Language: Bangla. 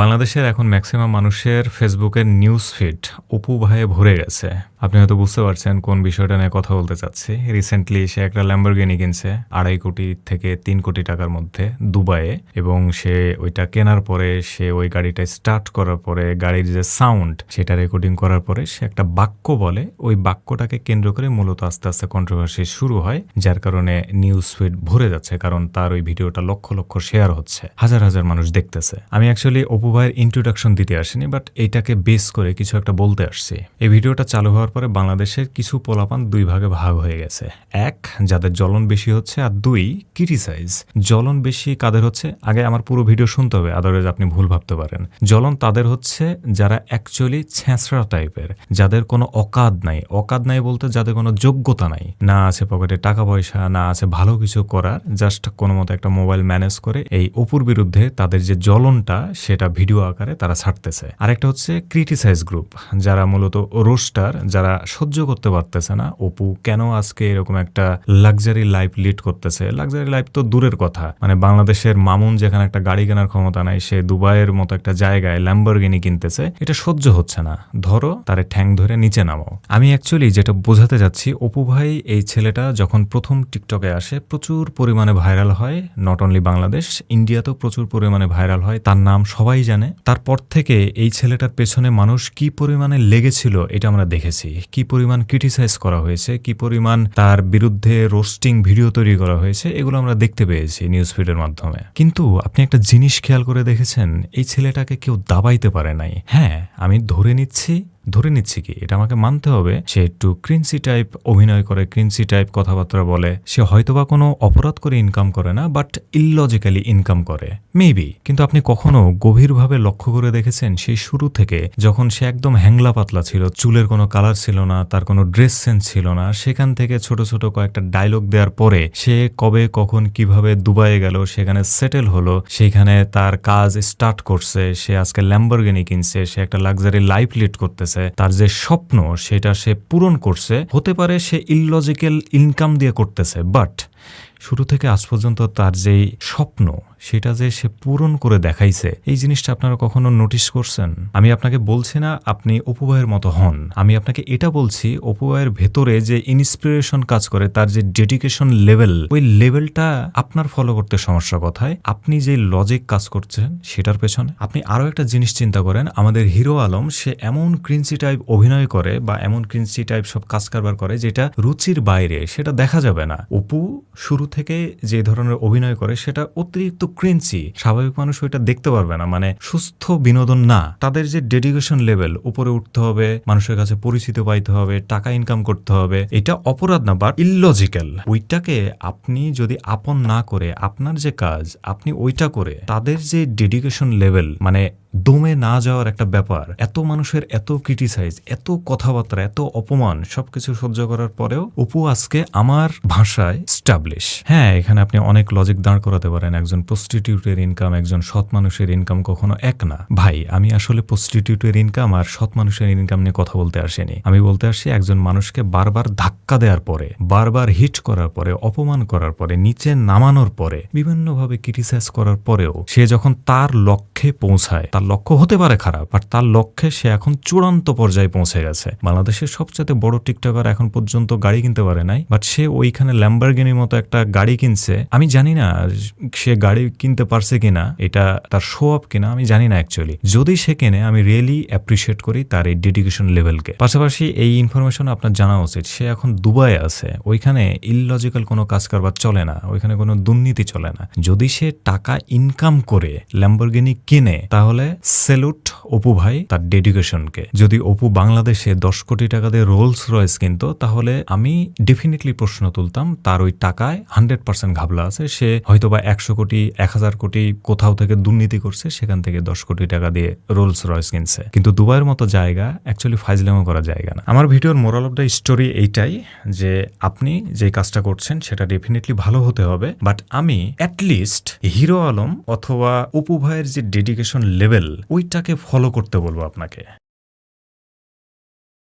বাংলাদেশের এখন ম্যাক্সিমাম মানুষের ফেসবুকের নিউজ ফিড অপু ভাইয়ে ভরে গেছে। আপনি হয়তো বুঝতে পারছেন কোন বিষয়টা নিয়ে কথা বলতে চাচ্ছি। রিসেন্টলি সে একটা ল্যাম্বরগিনি কিনছে, আড়াই কোটি থেকে তিন কোটি টাকার মধ্যে দুবাইয়ে এবং সে ওইটা কেনার পরে সে ওই গাড়িটা স্টার্ট করার পরে গাড়ির যে সাউন্ড সেটা রেকর্ডিং করার পরে সে একটা বাক্য বলে। ওই বাক্যটাকে কেন্দ্র করে মূলত আস্তে আস্তে কন্ট্রোভার্সি শুরু হয়, যার কারণে নিউজ ফিড ভরে যাচ্ছে, কারণ তার ওই ভিডিওটা লক্ষ লক্ষ শেয়ার হচ্ছে, হাজার হাজার মানুষ দেখতেছে। আমি অ্যাকচুয়ালি অপু ভাইয়ের ইন্ট্রোডাকশন দিতে আসিনি বাট এইটাকে বেস করে কিছু একটা বলতে আসছি। এই ভিডিওটা চালু হওয়ার পরে বাংলাদেশের কিছু পোলাপান দুই ভাগে ভাগ হয়ে গেছে। এক, যাদের জ্বলন বেশি হচ্ছে, আর দুই ক্রিটিসাইজ জ্বলন বেশি কাদের হচ্ছে? আগে আমার পুরো ভিডিও শুনতে হবে আদারওয়াইজ আপনি ভুল ভাবতে পারেন। জ্বলন তাদের হচ্ছে যারা অ্যাকচুয়ালি ছ্যাঁচড়া টাইপের, যাদের কোনো অকাদ নাই। অকাদ নাই বলতে যাদের কোনো যোগ্যতা নাই। না আছে পকেটে টাকা পয়সা, না আছে ভালো কিছু করার জাস্ট কোনো মতো একটা মোবাইল ম্যানেজ করে এই অপুর বিরুদ্ধে তাদের যে জ্বলনটা, সেটা ভিডিও আকারে তারা ছাড়তেছে। আরেকটা হচ্ছে ক্রিটিসাইজ গ্রুপ যারা মূলত রোস্টার যারা সহ্য করতে পারতেছে না, অপু, কেন আজকে এরকম একটা লাক্সারি লাইফ লিড করতেছে? লাক্সারি লাইফ তো দূরের কথা। মানে বাংলাদেশের মামুন যেখানে একটা গাড়ি কেনার ক্ষমতা নাই, সে দুবাইয়ের মতো একটা জায়গায় ল্যাম্বরগিনি কিনতেছে, এটা সহ্য হচ্ছে না। ধরো, তারে ঠ্যাং ধরে নিচে নামাও। আমি অ্যাকচুয়ালি যেটা বোঝাতে যাচ্ছি অপু ভাই, এই ছেলেটা যখন প্রথম টিকটকে আসে, প্রচুর পরিমাণে ভাইরাল হয় নট অনলি বাংলাদেশ ইন্ডিয়াতেও প্রচুর পরিমাণে ভাইরাল হয়, তার নাম সবাই জানে, তারপর থেকে এই ছেলেটার পেছনে মানুষ কি পরিমাণে লেগেছিল এটা আমরা দেখেছি। কি পরিমাণ ক্রিটিসাইজ করা হয়েছে, কি পরিমাণ তার বিরুদ্ধে রোস্টিং ভিডিও তৈরি করা হয়েছে, এগুলো আমরা দেখতে পেয়েছি নিউজ ফিডের মাধ্যমে। কিন্তু আপনি একটা জিনিস খেয়াল করে দেখেছেন, এই ছেলেটাকে কেউ দাবাইতে পারে নাই। হ্যাঁ আমি ধরে নিচ্ছি ধরে নিচ্ছি কি, এটা আমাকে মানতে হবে, সে একটু ক্রিন্সি টাইপ অভিনয় করে ক্রিন্সি টাইপ কথাবার্তা বলে। সে হয়তোবা কোনো অপরাধ করে ইনকাম করে না বাট ইললজিক্যালি ইনকাম করে। মেবি কিন্তু আপনি কখনো গভীরভাবে লক্ষ্য করে দেখেছেন, সেই শুরু থেকে যখন সে একদম হ্যাংলা পাতলা ছিল, চুলের কোনো কালার ছিল না, তার কোনো ড্রেস সেন্স ছিল না, সেখান থেকে ছোট ছোট কয়েকটা ডায়লগ দেওয়ার পরে সে কবে, কখন, কীভাবে দুবাইয়ে গেল, সেখানে সেটেল হলো, সেখানে তার কাজ স্টার্ট করছে, সে আজকে ল্যাম্বরগিনি কিনছে, সে একটা লাক্সারি লাইফ লিড করতেছে। তার যে স্বপ্ন সেটা সে পূরণ করছে। হতে পারে সে ইললজিক্যাল ইনকাম দিয়ে করতেছে বাট শুরু থেকে আজ পর্যন্ত তার যেই স্বপ্ন, সেটা যে সে পূরণ করে দেখাইছে, এই জিনিসটা আপনারা কখনো নোটিশ করছেন? আমি আপনাকে বলছি না আপনি অপুবায়ের মতো হন। আমি আপনাকে এটা বলছি অপুবায়ের ভেতরে যে ইন্সপিরেশন কাজ করে, তার যে ডেডিকেশন লেভেল ওই লেভেলটা আপনার ফলো করতে সমস্যা কথায়? আপনি যে লজিক কাজ করছেন, সেটার পেছনে আপনি আরও একটা জিনিস চিন্তা করেন, আমাদের হিরো আলম, সে এমন ক্রিন্সি টাইপ অভিনয় করে বা এমন ক্রিন্সি টাইপ সব কাজ কারবার করে, যেটা রুচির বাইরে, সেটা দেখা যাবে না। অপু শুরু থেকে যে ধরনের অভিনয় করে সেটা অতিরিক্ত ক্রিঞ্চি স্বাভাবিক মানুষ ওইটা দেখতে পারবে না। মানে সুস্থ বিনোদন না। তাদের যে ডেডিকেশন লেভেল উপরে উঠতে হবে, মানুষের কাছে পরিচিত পাইতে হবে, টাকা ইনকাম করতে হবে, এটা অপরাধ না বাট ইললজিক্যাল ওইটাকে আপনি যদি আপন না করে, আপনার যে কাজ, আপনি ওইটা করে, তাদের যে ডেডিকেশন লেভেল মানে দমে না যাওয়ার একটা ব্যাপার, এত মানুষের এত ক্রিটিসাইজ এত কথাবার্তা, এত অপমান, সবকিছু সহ্য করার পরেও অপু আজকে আমার ভাষায় স্টাবলিশ হ্যাঁ এখানে আপনি অনেক লজিক দাঁড় করাতে পারেন, একজন প্রস্টিটিউটের ইনকাম একজন সৎ মানুষের ইনকাম কখনো এক না। ভাই, আমি আসলে প্রস্টিটিউটের ইনকাম আর সৎ মানুষের ইনকাম নিয়ে কথা বলতে আসিনি। আমি বলতে আসি একজন মানুষকে বারবার ধাক্কা দেওয়ার পরে, বারবার হিট করার পরে, অপমান করার পরে, নিচে নামানোর পরে, বিভিন্নভাবে ক্রিটিসাইজ করার পরেও সে যখন তার লক্ষ্যে পৌঁছায় তার লক্ষ্য হতে পারে খারাপ বাট তার লক্ষ্যে সে এখন চূড়ান্ত পর্যায়ে পৌঁছে গেছে। বাংলাদেশের সবচেয়ে বড় টিকটকার এখন পর্যন্ত গাড়ি কিনতে পারে নাই বাট সে ওইখানে ল্যাম্বারগিনির মতো একটা গাড়ি কিনছে। আমি জানি না সে গাড়ি কিনতে পারছে কিনা, এটা তার শো অফ কিনা, আমি জানি না অ্যাকচুয়ালি যদি সে কেনে, আমি রিয়েলি অ্যাপ্রিসিয়েট করি তার এই ডেডিকেশন লেভেলকে পাশাপাশি এই ইনফরমেশন আপনার জানা উচিত, সে এখন দুবাই আছে। ওইখানে ইললজিক্যাল কোনো কাজ কারবার চলে না, ওইখানে কোনো দুর্নীতি চলে না। যদি সে টাকা ইনকাম করে ল্যাম্বরগিনি কিনে, তাহলে সেলুট অপু ভাই তার ডেডিকেশনকে যদি অপু বাংলাদেশে দশ কোটি টাকা দিয়ে রোলস রয়েস কিনতো, তাহলে আমি ডেফিনেটলি প্রশ্ন তুলতাম, তার ওই টাকায় হান্ড্রেড পার্সেন্ট ঘাবলা আছে, সে হয়তোবা একশো কোটি, এক হাজার কোটি কোথাও থেকে দুর্নীতি করছে, সেখান থেকে দশ কোটি টাকা দিয়ে রোলস রয়েস কিনছে। কিন্তু দুবাইয়ের মতো জায়গা অ্যাকচুয়ালি ফাইজলামো করা জায়গা না। আমার ভিডিওর মোরাল অফ দ্য স্টোরি এইটাই যে আপনি যে কাজটা করছেন, সেটা ডেফিনেটলি ভালো হতে হবে বাট আমি অ্যাটলিস্ট হিরো আলম অথবা অপু ভাইয়ের যে ডেডিকেশন লেভেল ওইটাকে ফলো করতে বলব আপনাকে।